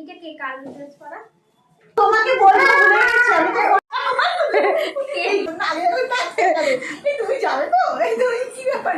এটা কে কাল ড্রেস পরা তোমাকে বলে ভুলে গেছি আমি তো তুমি যাবে তো এই কি ব্যাপার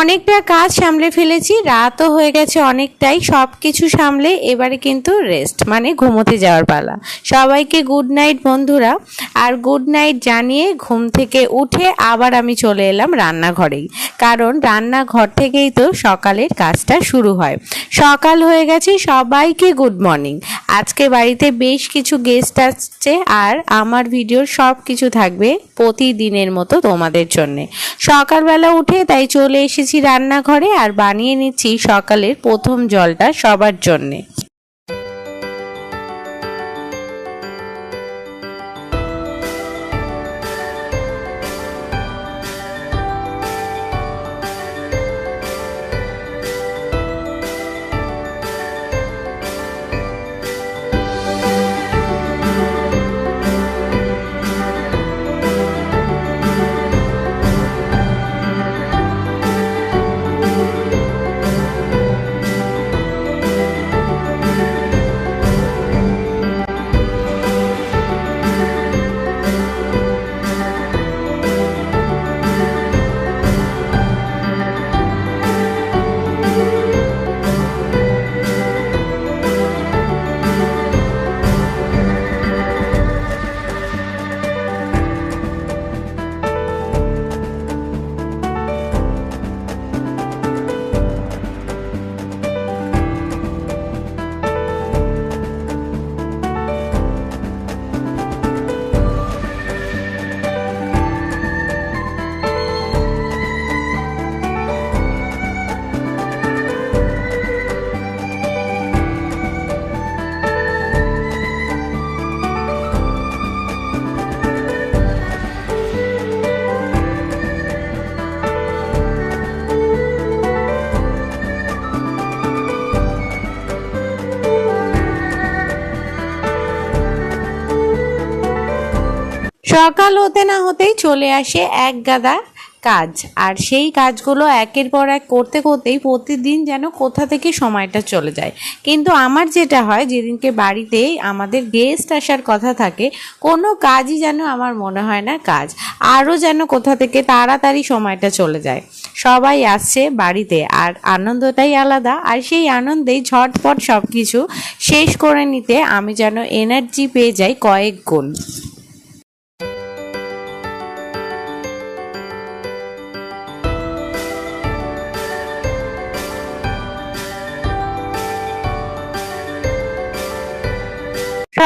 অনেকটা কাজ সামলে ফেলেছি, রাতও হয়ে গেছে অনেকটাই সব কিছু সামলে এবারে কিন্তু রেস্ট মানে ঘুমোতে যাওয়ার পালা। সবাইকে গুড নাইট বন্ধুরা, আর গুড নাইট জানিয়ে ঘুম থেকে উঠে আবার আমি চলে এলাম রান্নাঘরেই। কারণ রান্নাঘর থেকেই তো সকালের কাজটা শুরু হয়। সকাল হয়ে গেছে, সবাইকে গুড মর্নিং আজকে বাড়িতে বেশ কিছু গেস্ট আসছে আর আমার ভিডিওর সব কিছু থাকবে প্রতিদিনের মতো তোমাদের জন্যে। সকালবেলা উঠে তাই চলে এসেছি রান্নাঘরে আর বানিয়ে নিচ্ছি সকালের প্রথম জলটা সবার জন্যে। হতে না হতেই চলে আসে এক গাদা কাজ। আর সেই কাজগুলো একের পর এক করতে করতেই প্রতিদিন যেন কোথা থেকে সময়টা চলে যায়। কিন্তু আমার যেটা হয়, যেদিনকে বাড়িতে আমাদের গেস্ট আসার কথা থাকে, কোনো কাজই যেন আমার মনে হয় না কাজ। আরও যেন কোথা থেকে তাড়াতাড়ি সময়টা চলে যায়। সবাই আসছে বাড়িতে, আর আনন্দটাই আলাদা। আর সেই আনন্দেই ঝটপট সব কিছু শেষ করে নিতে আমি যেন এনার্জি পেয়ে যাই কয়েক গুণ।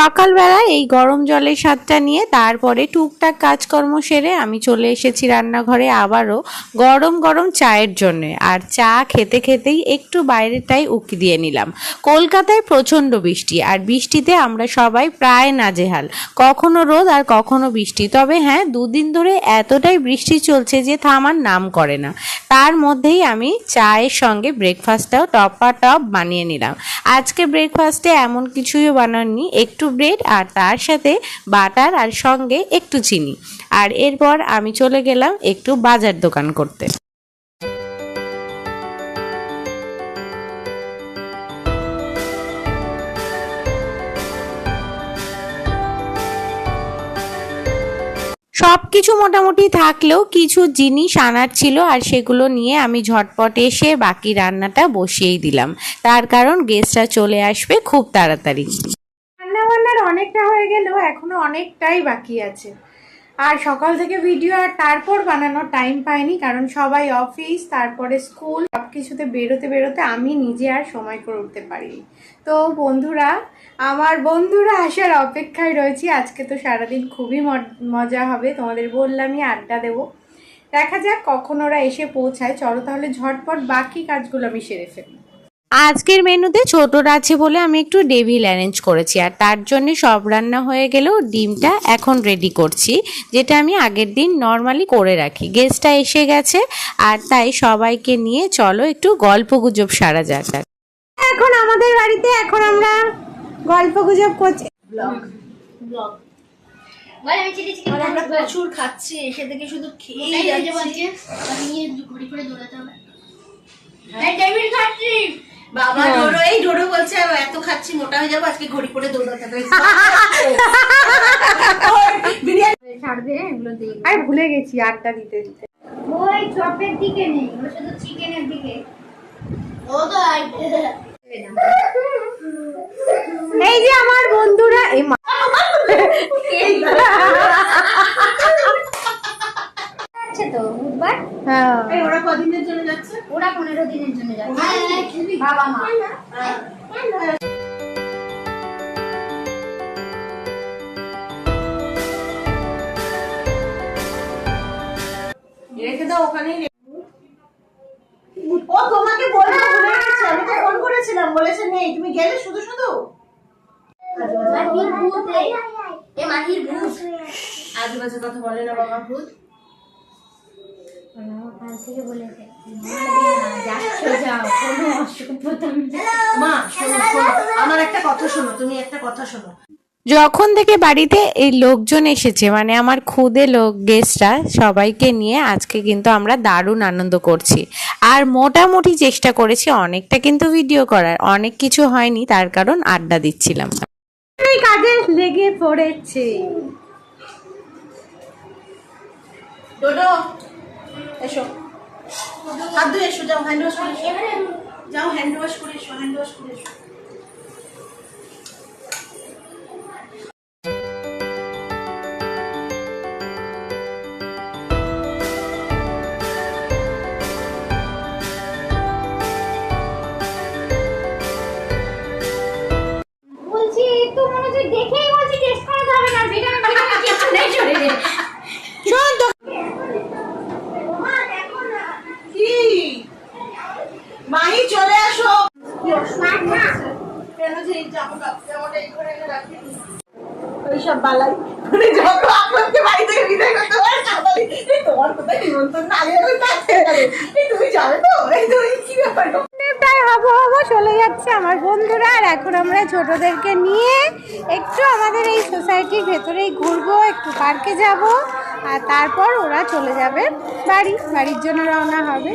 সকালবেলা এই গরম জলের স্বাদটা নিয়ে তারপরে টুকটাক কাজকর্ম সেরে আমি চলে এসেছি রান্নাঘরে আবারও গরম গরম চায়ের জন্য। আর চা খেতে খেতেই একটু বাইরেটাই উকি দিয়ে নিলাম। কলকাতায় প্রচণ্ড বৃষ্টি, আর বৃষ্টিতে আমরা সবাই প্রায় নাজেহাল। কখনো রোদ আর কখনো বৃষ্টি। তবে হ্যাঁ দুদিন ধরে এতটাই বৃষ্টি চলছে যে থামার নাম করে না। তার মধ্যেই আমি চায়ের সঙ্গে ব্রেকফাস্টটাও টপা টপ বানিয়ে নিলাম। আজকে ব্রেকফাস্টে এমন কিছুই বানাননি। একটু ব্রেড আর তার সাথে বাটার আর সঙ্গে একটু চিনি। আর এরপর আমি চলে গেলাম একটু বাজার দোকান করতে। সব কিছু মোটামুটি থাকলেও কিছু জিনিস আনার ছিল আর সেগুলো নিয়ে আমি ঝটপট এসে বাকি রান্নাটা বসিয়েই দিলাম। তার কারণ গেস্টরা চলে আসবে খুব তাড়াতাড়ি। অনেকটা হয়ে গেলেও এখনও অনেকটাই বাকি আছে। আর সকাল থেকে ভিডিও আর তারপর বানানোর টাইম পাইনি, কারণ সবাই অফিস তারপরে স্কুল সব কিছুতে বেরোতে বেরোতে আমি নিজে আর সময় করে উঠতে পারিনি। তো বন্ধুরা, আমার বন্ধুরা আসার অপেক্ষায় রয়েছি। আজকে তো সারাদিন খুবই মজা হবে, তোমাদের বললামই আড্ডা দেবো। দেখা যাক কখন ওরা এসে পৌঁছায়। চলো তাহলে ঝটপট বাকি কাজগুলো আমি সেরে ফেলি। আজকের মেনুতে ছোটরা আছে বলে আমি একটু ডেভিল অ্যারেঞ্জ করেছি আর তার জন্য সব রান্না হয়ে গেলেও ডিমটা এখন রেডি করছি যেটা আমি আগের দিন নর্মালি করে রাখি। গেস্টটা এসে গেছে আর তাই সবাইকে নিয়ে চলো একটু গল্প গুজব সারা যাক। এখন আমাদের বাড়িতে এখন আমরা গল্প গুজব করছি আমরা প্রচুর খাচ্ছি এসে থেকে শুধু খেয়েই এই যে যাচ্ছি। বলছে নিয়ে ঘড়ি করে দৌড়াতে হবে খাচ্ছি। বাবা ডোরো এই ডোরো বলছে এত খাচ্ছি মোটা হয়ে যাব আজকে ঘড়ি পরে দৌড়াতে হবে। বিরিয়ানি ছাড়বে এগুলো দিয়ে আর ভুলে গেছি আড্ডা দিতে দিতে। ওই চপের দিকে নেই শুধু চিকেনের দিকে। ও তো এই যে আমার বন্ধুরা এই মা- আছে তো বুধবার? হ্যাঁ। ওরা কদিনের জন্য যাচ্ছে? ওরা পনেরো দিনের জন্য যাচ্ছে। বাবা মা রেখে দাও ওখানেই ও তোমাকে বলতে ভুলে গেছে আমি তো ফোন করেছিলাম বলেছে নেই তুমি গেলে শুধু শুধু মাহির ভূত রে। এ মাহির ভূত আজে বাজে কথা বলে না বাবা ভূত কাল থেকে বলেছে যাচ্ছ যাও কোনো অসুবিধা নেই। মা শোনো শোনো আমার একটা কথা শোনো তুমি একটা কথা শোনো। যখন থেকে বাড়িতে এই লোকজন এসেছে মানে আমার খুদে লোক গেস্টরা সবাইকে নিয়ে আজকে কিন্তু আমরা দারুণ আনন্দ করছি। আর মোটামুটি চেষ্টা করেছি অনেকটা কিন্তু ভিডিও করার অনেক কিছু হয়নি তার কারণ আড্ডা দিচ্ছিলাম। কাজে লেগে পড়েছে। ডোডো এসো। হাত ধুয়ে এসো যাও হ্যান্ড ওয়াশ করে এসো। যাও হ্যান্ড ওয়াশ করে এসো হ্যান্ড ওয়াশ করে এসো। মানে চলে যাচ্ছে আমার বন্ধুরা, আর এখন আমরা ছোটদেরকে নিয়ে একটু আমাদের এই সোসাইটির ভেতরেই ঘুরবো, একটু পার্কে যাব, আর তারপর ওরা চলে যাবে বাড়ি, বাড়ির জন্য রওনা হবে।